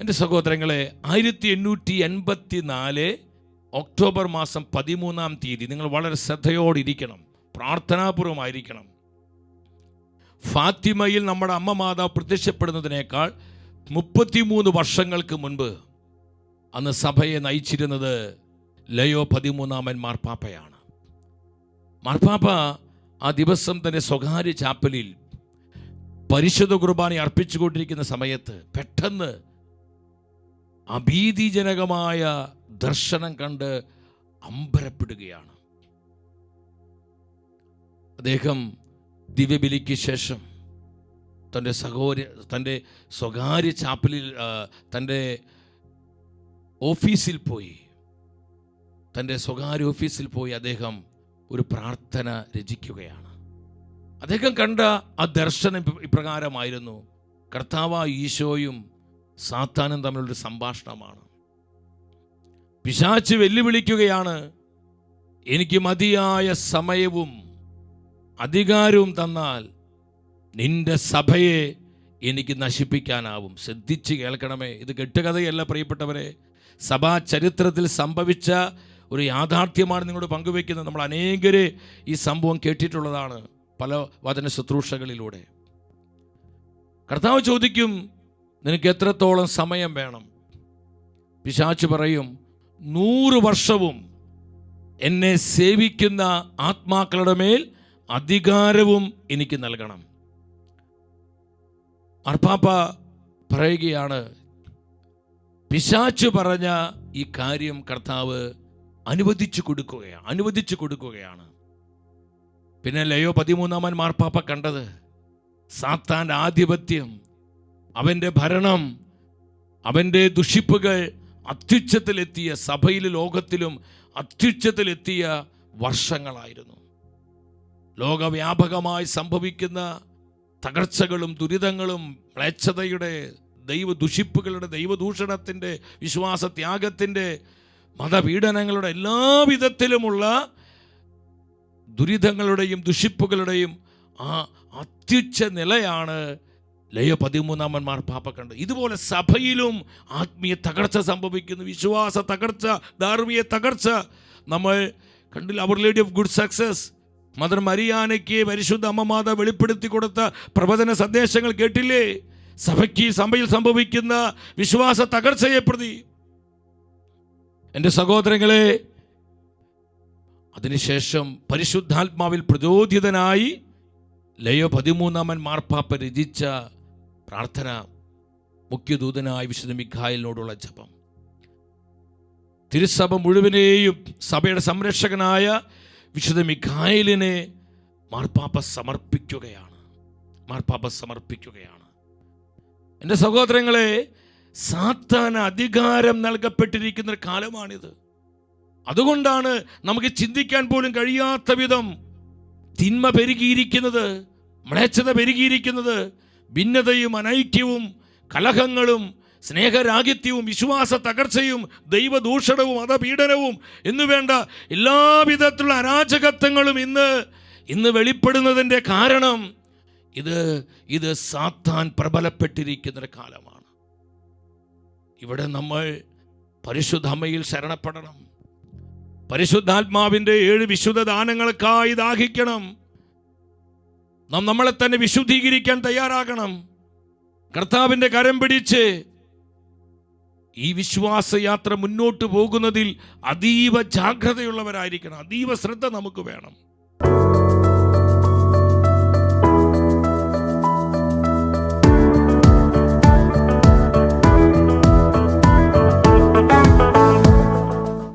എന്റെ സഹോദരങ്ങളെ ആയിരത്തി എണ്ണൂറ്റി എൺപത്തി നാല് ഒക്ടോബർ മാസം പതിമൂന്നാം തീയതി നിങ്ങൾ വളരെ ശ്രദ്ധയോടിരിക്കണം പ്രാർത്ഥനാപൂർവമായിരിക്കണം. ഫാത്തിമയിൽ നമ്മുടെ അമ്മ മാതാവ് പ്രത്യക്ഷപ്പെടുന്നതിനേക്കാൾ മുപ്പത്തിമൂന്ന് വർഷങ്ങൾക്ക് മുൻപ് അന്ന് സഭയെ നയിച്ചിരുന്നത് ലയോ പതിമൂന്നാമൻ മാർപ്പാപ്പയാണ്. മാർപ്പാപ്പ ആ ദിവസം തന്നെ സ്വകാര്യ ചാപ്പലിൽ പരിശുദ്ധ കുർബാന അർപ്പിച്ചുകൊണ്ടിരിക്കുന്ന സമയത്ത് പെട്ടെന്ന് അഭീതിജനകമായ ദർശനം കണ്ട് അമ്പരപ്പെടുകയാണ്. അദ്ദേഹം ദിവ്യബലിക്ക് ശേഷം തന്റെ സഹോദര തന്റെ സ്വകാര്യ ചാപ്പലിൽ തന്റെ ഓഫീസിൽ പോയി. തന്റെ സ്വകാര്യ ഓഫീസിൽ പോയി അദ്ദേഹം ഒരു പ്രാർത്ഥന രചിക്കുകയാണ്. അദ്ദേഹം കണ്ട ആ ദർശനം ഇപ്രകാരമായിരുന്നു. കർത്താവ ഈശോയും സാത്താനും തമ്മിലുള്ളൊരു സംഭാഷണമാണ്. പിശാച്ച് വെല്ലുവിളിക്കുകയാണ്. എനിക്ക് മതിയായ സമയവും അധികാരവും തന്നാൽ നിന്റെ സഭയെ എനിക്ക് നശിപ്പിക്കാനാവും. ശ്രദ്ധിച്ച് കേൾക്കണമേ. ഇത് കെട്ടുകഥയല്ല പ്രിയപ്പെട്ടവരെ. സഭാ ചരിത്രത്തിൽ സംഭവിച്ച ഒരു യാഥാർത്ഥ്യമാണ് നിങ്ങളോട് പങ്കുവെക്കുന്നത് നമ്മൾ അനേകരെ ഈ സംഭവം കേട്ടിട്ടുള്ളതാണ് പല വചന ശുശ്രൂഷകളിലൂടെ. കർത്താവ് ചോദിക്കും നിനക്ക് എത്രത്തോളം സമയം വേണം? പിശാച്ച് പറയും നൂറ് വർഷവും എന്നെ സേവിക്കുന്ന ആത്മാക്കളുടെ മേൽ അധികാരവും എനിക്ക് നൽകണം. അർപ്പാപ്പ പറയുകയാണ് പിശാച്ച് പറഞ്ഞ ഈ കാര്യം കർത്താവ് അനുവദിച്ചു കൊടുക്കുകയാണ് അനുവദിച്ചു കൊടുക്കുകയാണ്. പിന്നെ ലയോ പതിമൂന്നാമൻ മാർപ്പാപ്പ കണ്ടത് സാത്താന്റെ ആധിപത്യം അവന്റെ ഭരണം അവന്റെ ദുഷിപ്പുകൾ അത്യുച്ചത്തിലെത്തിയ സഭയിൽ ലോകത്തിലും അത്യുച്ചത്തിലെത്തിയ വർഷങ്ങളായിരുന്നു. ലോകവ്യാപകമായി സംഭവിക്കുന്ന തകർച്ചകളും ദുരിതങ്ങളും മ്ലേച്ഛതയുടെ ദൈവ ദുഷിപ്പുകളുടെ ദൈവദൂഷണത്തിന്റെ വിശ്വാസത്യാഗത്തിന്റെ മതപീഡനങ്ങളുടെ എല്ലാ വിധത്തിലുമുള്ള ദുരിതങ്ങളുടെയും ദുഷിപ്പുകളുടെയും ആ അത്യുച്ച നിലയാണ് ലയ പതിമൂന്നാമന്മാർ മാർപ്പാപ്പ കണ്ടത് ഇതുപോലെ സഭയിലും ആത്മീയ തകർച്ച സംഭവിക്കുന്നു. വിശ്വാസ തകർച്ച ധാർമ്മിക തകർച്ച. നമ്മൾ കണ്ടില്ല അവർ lady of good success mother മരിയാനയ്ക്ക് പരിശുദ്ധ അമ്മമാത വെളിപ്പെടുത്തി കൊടുത്ത പ്രവചന സന്ദേശങ്ങൾ കേട്ടില്ലേ? സഭയ്ക്ക് സഭയിൽ സംഭവിക്കുന്ന വിശ്വാസ തകർച്ചയെ പ്രതി. എന്റെ സഹോദരങ്ങളെ അതിനുശേഷം പരിശുദ്ധാത്മാവിൽ പ്രചോദിതനായി ലയോ പതിമൂന്നാമൻ മാർപ്പാപ്പ രചിച്ച പ്രാർത്ഥന മുഖ്യദൂതനായ വിശുദ്ധ മിഖായലിനോടുള്ള ജപം. തിരുസഭ മുഴുവനെയും സഭയുടെ സംരക്ഷകനായ വിശുദ്ധ മിഖായലിനെ മാർപ്പാപ്പ സമർപ്പിക്കുകയാണ്. മാർപ്പാപ്പ സമർപ്പിക്കുകയാണ്. എന്റെ സഹോദരങ്ങളെ സാത്താൻ അധികാരം നൽകപ്പെട്ടിരിക്കുന്ന ഒരു കാലമാണിത്. അതുകൊണ്ടാണ് നമുക്ക് ചിന്തിക്കാൻ പോലും കഴിയാത്ത വിധം തിന്മ പെരുകിയിരിക്കുന്നത് മ്ലേച്ഛത പെരുകിയിരിക്കുന്നത് ഭിന്നതയും അനൈക്യവും കലഹങ്ങളും സ്നേഹരാഹിത്യവും വിശ്വാസ തകർച്ചയും ദൈവദൂഷണവും മതപീഡനവും എന്നു വേണ്ട എല്ലാവിധത്തിലുള്ള അരാജകത്വങ്ങളും ഇന്ന് ഇന്ന് വെളിപ്പെടുന്നതിന്റെ കാരണം ഇത് ഇത് സാത്താൻ പ്രബലപ്പെട്ടിരിക്കുന്ന ഒരു കാലമാണ്. ഇവിടെ നമ്മൾ പരിശുദ്ധമ്മയിൽ ശരണപ്പെടണം. പരിശുദ്ധാത്മാവിന്റെ ഏഴ് വിശുദ്ധ ദാനങ്ങൾക്കായി ദാഹിക്കണം. നാം നമ്മളെ തന്നെ വിശുദ്ധീകരിക്കാൻ തയ്യാറാകണം. കർത്താവിന്റെ കരം പിടിച്ച് ഈ വിശ്വാസയാത്ര മുന്നോട്ട് പോകുന്നതിൽ അതീവ ജാഗ്രതയുള്ളവരായിരിക്കണം. അതീവ ശ്രദ്ധ നമുക്ക് വേണം.